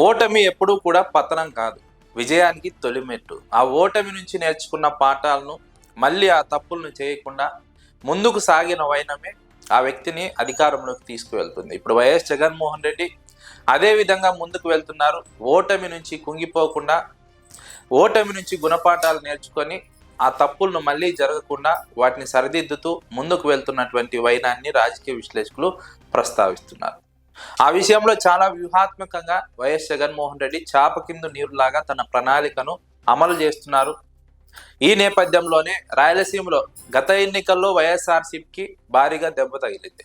ఓటమి ఎప్పుడూ కూడా పతనం కాదు. విజయానికి తొలిమెట్టు. ఆ ఓటమి నుంచి నేర్చుకున్న పాఠాలను మళ్ళీ ఆ తప్పులను చేయకుండా ముందుకు సాగిన వైనమే ఆ వ్యక్తిని అధికారంలోకి తీసుకువెళ్తుంది. ఇప్పుడు వైఎస్ జగన్మోహన్ రెడ్డి అదే విధంగా ముందుకు వెళ్తున్నారు. ఓటమి నుంచి కుంగిపోకుండా ఓటమి నుంచి గుణపాఠాలు నేర్చుకొని ఆ తప్పులను మళ్ళీ జరగకుండా వాటిని సరిదిద్దుతూ ముందుకు వెళ్తున్నటువంటి వైనాన్ని రాజకీయ విశ్లేషకులు ప్రస్తావిస్తున్నారు. ఆ విషయంలో చాలా వ్యూహాత్మకంగా వైఎస్ జగన్మోహన్ రెడ్డి చాప కింద నీరులాగా తన ప్రణాళికను అమలు చేస్తున్నారు. ఈ నేపథ్యంలోనే రాయలసీమలో గత ఎన్నికల్లో వైఎస్ఆర్సీపీకి భారీగా దెబ్బ తగిలింది.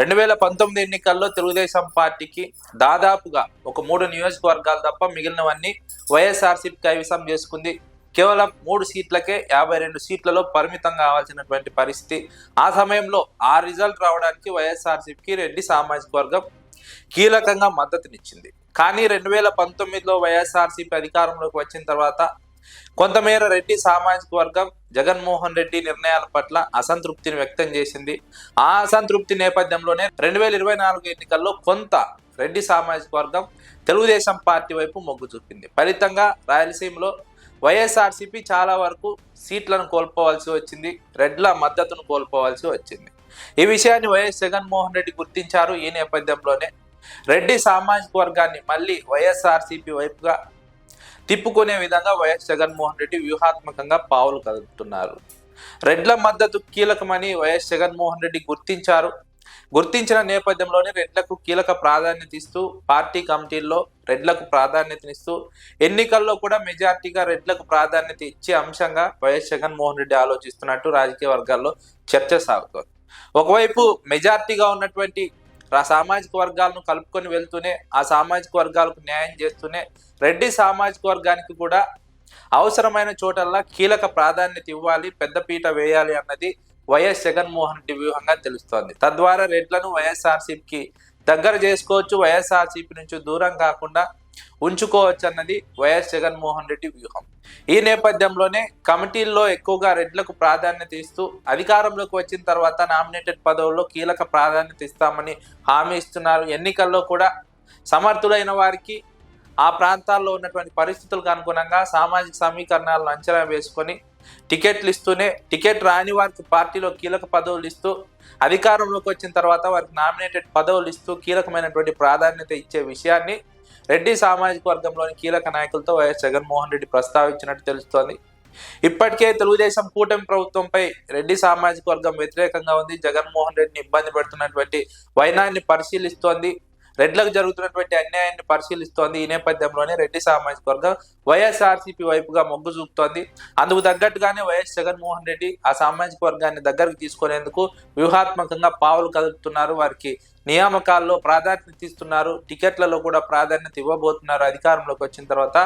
రెండు వేల పంతొమ్మిది ఎన్నికల్లో తెలుగుదేశం పార్టీకి దాదాపుగా ఒక మూడు నియోజకవర్గాలు తప్ప మిగిలినవన్నీ వైఎస్ఆర్సీపీ కైవసం చేసుకుంది. కేవలం మూడు సీట్లకే యాభై రెండు సీట్లలో పరిమితం కావాల్సినటువంటి పరిస్థితి. ఆ సమయంలో ఆ రిజల్ట్ రావడానికి వైఎస్ఆర్సీపీకి రెడ్డి సామాజిక వర్గం కీలకంగా మద్దతునిచ్చింది. కానీ రెండు వేల పంతొమ్మిదిలో వైఎస్ఆర్సీపీ అధికారంలోకి వచ్చిన తర్వాత కొంతమేర రెడ్డి సామాజిక వర్గం జగన్మోహన్ రెడ్డి నిర్ణయాల పట్ల అసంతృప్తిని వ్యక్తం చేసింది. ఆ అసంతృప్తి నేపథ్యంలోనే రెండు వేల ఇరవై నాలుగు ఎన్నికల్లో కొంత రెడ్డి సామాజిక వర్గం తెలుగుదేశం పార్టీ వైపు మొగ్గు చూపింది. ఫలితంగా రాయలసీమలో వైఎస్ఆర్సీపీ చాలా వరకు సీట్లను కోల్పోవాల్సి వచ్చింది. రెడ్ల మద్దతును కోల్పోవాల్సి వచ్చింది. ఈ విషయాన్ని వైఎస్ జగన్మోహన్ రెడ్డి గుర్తించారు ఈ నేపథ్యంలోనే. రెడ్డి సామాజిక వర్గాన్ని మళ్ళీ వైఎస్ఆర్సీపీ వైపుగా తిప్పుకునే విధంగా వైఎస్ జగన్మోహన్ రెడ్డి వ్యూహాత్మకంగా పావులు కదుపుతున్నారు. రెడ్ల మద్దతు కీలకమని వైఎస్ జగన్మోహన్ రెడ్డి గుర్తించారు. గుర్తించిన నేపథ్యంలోనే రెడ్లకు కీలక ప్రాధాన్యత ఇస్తూ పార్టీ కమిటీల్లో రెడ్లకు ప్రాధాన్యతనిస్తూ ఎన్నికల్లో కూడా మెజార్టీగా రెడ్లకు ప్రాధాన్యత ఇచ్చే అంశంగా వైఎస్ జగన్మోహన్ రెడ్డి ఆలోచిస్తున్నట్టు రాజకీయ వర్గాల్లో చర్చ సాగుతోంది. ఒకవైపు మెజార్టీగా ఉన్నటువంటి ఆ సామాజిక వర్గాలను కలుపుకొని వెళ్తూనే ఆ సామాజిక వర్గాలకు న్యాయం చేస్తూనే రెడ్డి సామాజిక వర్గానికి కూడా అవసరమైన చోటల్లా కీలక ప్రాధాన్యత ఇవ్వాలి పెద్దపీట వేయాలి అన్నది వైఎస్ జగన్మోహన్ రెడ్డి వ్యూహంగా తెలుస్తోంది. తద్వారా రెడ్లను వైఎస్ఆర్సీపీకి దగ్గర చేసుకోవచ్చు వైఎస్ఆర్సీపీ నుంచి దూరం కాకుండా ఉంచుకోవచ్చు అన్నది వైఎస్ జగన్మోహన్ రెడ్డి వ్యూహం. ఈ నేపథ్యంలోనే కమిటీల్లో ఎక్కువగా రెడ్లకు ప్రాధాన్యత ఇస్తూ అధికారంలోకి వచ్చిన తర్వాత నామినేటెడ్ పదవుల్లో కీలక ప్రాధాన్యత ఇస్తామని హామీ ఇస్తున్నారు. ఎన్నికల్లో కూడా సమర్థులైన వారికి ఆ ప్రాంతాల్లో ఉన్నటువంటి పరిస్థితులకు అనుగుణంగా సామాజిక సమీకరణాలను అంచనా వేసుకొని టికెట్లు ఇస్తూనే టికెట్ రాని వారికి పార్టీలో కీలక పదవులు ఇస్తూ అధికారంలోకి వచ్చిన తర్వాత వారికి నామినేటెడ్ పదవులు ఇస్తూ కీలకమైనటువంటి ప్రాధాన్యత ఇచ్చే విషయాన్ని రెడ్డి సామాజిక వర్గంలోని కీలక నాయకులతో వైఎస్ జగన్మోహన్ రెడ్డి ప్రస్తావించినట్టు తెలుస్తోంది. ఇప్పటికే తెలుగుదేశం కూటమి ప్రభుత్వంపై రెడ్డి సామాజిక వర్గం వ్యతిరేకంగా ఉంది. జగన్మోహన్ రెడ్డిని ఇబ్బంది పెడుతున్నటువంటి వైనాన్ని పరిశీలిస్తోంది. రెడ్లకు జరుగుతున్నటువంటి అన్యాయాన్ని పరిశీలిస్తోంది. ఈ నేపథ్యంలోనే రెడ్డి సామాజిక వర్గం వైఎస్ఆర్సీపీ వైపుగా మొగ్గు చూపుతోంది. అందుకు తగ్గట్టుగానే వైఎస్ జగన్మోహన్ రెడ్డి ఆ సామాజిక వర్గాన్ని దగ్గరకు తీసుకునేందుకు వ్యూహాత్మకంగా పావులు కదుపుతున్నారు. వారికి నియామకాల్లో ప్రాధాన్యత ఇస్తున్నారు. టికెట్లలో కూడా ప్రాధాన్యత ఇవ్వబోతున్నారు. అధికారంలోకి వచ్చిన తర్వాత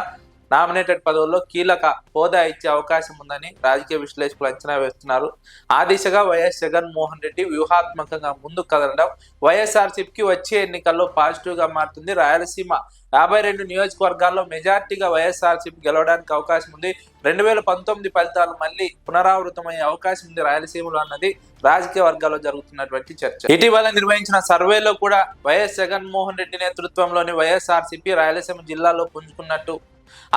నామినేటెడ్ పదవుల్లో కీలక హోదా ఇచ్చే అవకాశం ఉందని రాజకీయ విశ్లేషకులు అంచనా వేస్తున్నారు. ఆ దిశగా వైఎస్ జగన్మోహన్ రెడ్డి వ్యూహాత్మకంగా ముందుకు కదలడం వైఎస్ఆర్సీపీకి వచ్చే ఎన్నికల్లో పాజిటివ్గా మారుతుంది. రాయలసీమ యాభై రెండు నియోజకవర్గాల్లో మెజార్టీగా వైఎస్ఆర్సీపీ గెలవడానికి అవకాశం ఉంది. రెండు వేల పంతొమ్మిది ఫలితాలు మళ్ళీ పునరావృతమయ్యే అవకాశం ఉంది రాయలసీమలో అన్నది రాజకీయ వర్గాల్లో జరుగుతున్నటువంటి చర్చ. ఇటీవల నిర్వహించిన సర్వేలో కూడా వైఎస్ జగన్మోహన్ రెడ్డి నేతృత్వంలోని వైఎస్ఆర్సీపీ రాయలసీమ జిల్లాలో పుంజుకున్నట్టు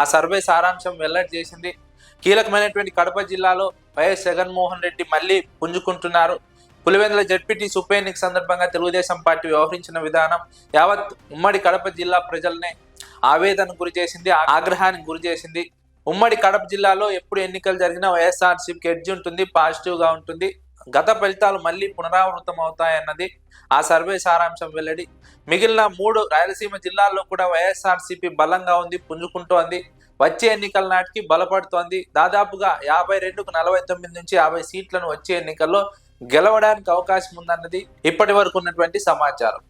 ఆ సర్వే సారాంశం వెల్లడి చేసింది. కీలకమైనటువంటి కడప జిల్లాలో వైఎస్ జగన్మోహన్ రెడ్డి మళ్ళీ పుంజుకుంటున్నారు. పులివెందుల జడ్పీటీ ఉప ఎన్నిక సందర్భంగా తెలుగుదేశం పార్టీ వ్యవహరించిన విధానం యావత్ ఉమ్మడి కడప జిల్లా ప్రజల్ని ఆవేదనకు గురి చేసింది ఆగ్రహానికి గురి చేసింది. ఉమ్మడి కడప జిల్లాలో ఎప్పుడు ఎన్నికలు జరిగినా వైఎస్ఆర్సీపీకి ఎడ్జ్ ఉంటుంది పాజిటివ్గా ఉంటుంది. గత ఫలితాలు మళ్ళీ పునరావృతం అవుతాయన్నది ఆ సర్వే సారాంశం వెల్లడి. మిగిలిన మూడు రాయలసీమ జిల్లాల్లో కూడా వైఎస్ఆర్సీపీ బలంగా ఉంది పుంజుకుంటోంది వచ్చే ఎన్నికల నాటికి బలపడుతోంది. దాదాపుగా యాభై రెండుకు నలభై తొమ్మిది నుంచి యాభై సీట్లను వచ్చే ఎన్నికల్లో గెలవడానికి అవకాశం ఉందన్నది ఇప్పటి వరకు ఉన్నటువంటి సమాచారం.